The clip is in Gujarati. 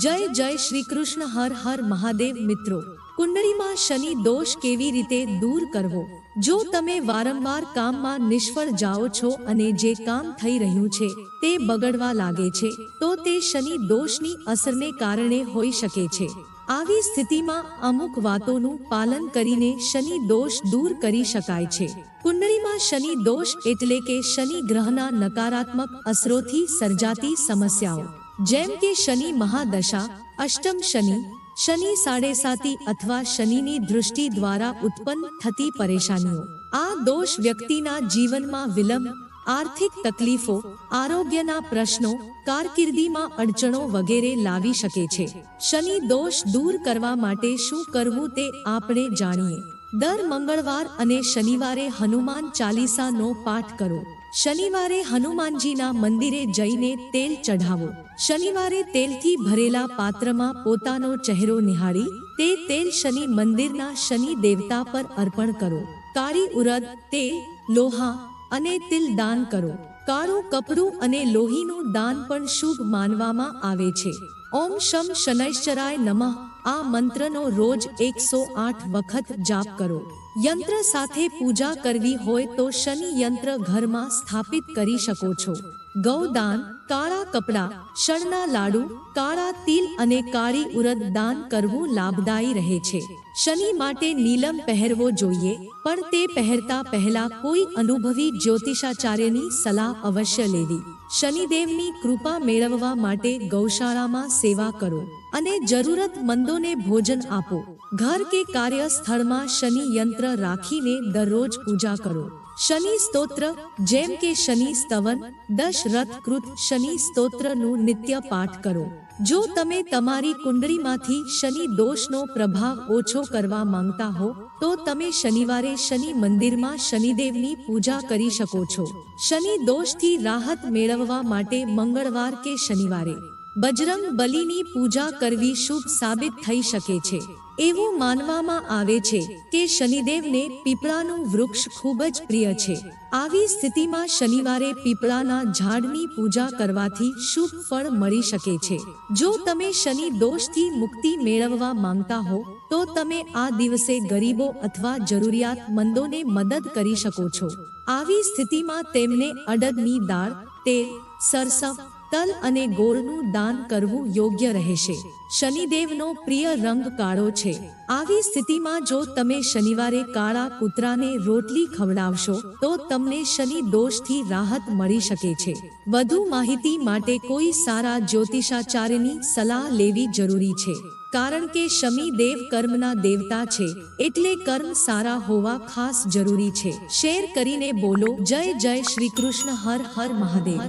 જય જય શ્રી કૃષ્ણ હર હર મહાદેવ મિત્રો. કુંડળીમાં શનિ દોષ કેવી રીતે દૂર કરવો? જો તમે વારંવાર કામમાં નિષ્ફળ જાઓ છો અને જે કામ થઈ રહ્યું છે તે બગડવા લાગે છે, તો તે શનિ દોષની અસરને કારણે હોઈ શકે છે. આવી સ્થિતિમાં અમુક વાતોનું પાલન કરીને શનિ દોષ દૂર કરી શકાય છે. કુંડળીમાં શનિ દોષ એટલે કે શનિ ગ્રહના નકારાત્મક અસરોથી સર્જાતી સમસ્યાઓ. જેમ કે શનિ મહાદશા, અષ્ટમ શનિ શનિ સાડેસાતી અથવા શનિની દૃષ્ટિ દ્વારા ઉત્પન્ન થતી પરેશાનીઓ. આ દોષ વ્યક્તિના જીવનમાં વિલંબ, આર્થિક તકલીફો, આરોગ્યના પ્રશ્નો, કારકિર્દીમાં અડચણો વગેરે લાવી શકે છે. શનિ દોષ દૂર કરવા માટે શું કરવું તે આપણે જાણીએ. દર મંગળવાર અને શનિવારે હનુમાન ચાલીસાનો પાઠ કરો. શનિવારે હનુમાનજીના મંદિરે જઈને તેલ ચઢાવો. શનિવારે તેલથી ભરેલા પાત્રમાં પોતાનો ચહેરો નિહાળી તે તેલ શનિ મંદિરના શનિ દેવતા પર અર્પણ કરો. કાળી ઉરદ, તેલ, લોહા અને તિલ દાન કરો. કાળું કપડું અને લોહીનું દાન પણ શુભ માનવામાં આવે છે. ઓમ શમ શનૈશ્ચરાય નમઃ. આ મંત્રનો રોજ એકસો આઠ વખત જાપ કરો. યંત્ર સાથે પૂજા કરવી હોય તો શનિ યંત્ર ઘરમાં સ્થાપિત કરી શકો છો. ગૌદાન, કાળા કપડા, શણના લાડુ, કાળા તિલ અને કાળી ઉરદ દાન કરવું લાભદાયી રહે છે. શનિ માટે નીલમ પહેરવો જોઈએ, પણ તે પહેરતા પહેલા કોઈ અનુભવી જ્યોતિષાચાર્યની સલાહ અવશ્ય લેવી. શનિદેવની કૃપા મેળવવા માટે ગૌશાળામાં સેવા કરો અને જરૂરતમંદોને ભોજન આપો. ઘર કે કાર્ય સ્થળમાં શનિ યંત્ર રાખીને દરરોજ પૂજા કરો. શનિ સ્તોત્ર, જેમ કે શનિ સ્તવન દશરથ કૃત શનિ સ્તોત્રનું નિત્ય પાઠ કરો. જો તમે તમારી કુંડળીમાંથી શનિ દોષનો પ્રભાવ ઓછો કરવા માંગતા હો, તો તમે શનિવારે શનિ મંદિરમાં શનિદેવની પૂજા કરી શકો છો. શનિ દોષથી રાહત મેળવવા માટે મંગળવાર કે શનિવારે. બજરંગ બલીની પૂજા કરવી શુભ સાબિત થઈ શકે છે. એવું માનવામાં આવે છે કે શનિદેવને પીપળાનું વૃક્ષ ખૂબ જ પ્રિય છે. આવી સ્થિતિમાં શનિવારે પીપળાના ઝાડની પૂજા કરવાથી શુભ ફળ મળી શકે છે. જો તમે શનિ દોષથી મુક્તિ મેળવવા માંગતા હો, તો તમે આ દિવસે ગરીબો અથવા જરૂરિયાતમંદોને મદદ કરી શકો છો. આવી સ્થિતિમાં તેમને અડદની દાળ, તેલ સરસવ તલ અને ગોળનું દાન કરવું યોગ્ય રહેશે. શનિદેવનો પ્રિય રંગ કાળો છે. આવી સ્થિતિમાં જો તમે શનિવારે કાળા કૂતરાને રોટલી ખવડાવશો, તો તમને શનિ દોષથી રાહત મળી શકે છે. વધુ માહિતી માટે કોઈ સારા જ્યોતિષાચાર્યની સલાહ લેવી જરૂરી છે. કારણ કે શમી દેવ કર્મના દેવતા છે, એટલે કર્મ સારા હોવા ખાસ જરૂરી છે. શેર કરીને બોલો, જય જય શ્રી કૃષ્ણ, હર હર મહાદેવ.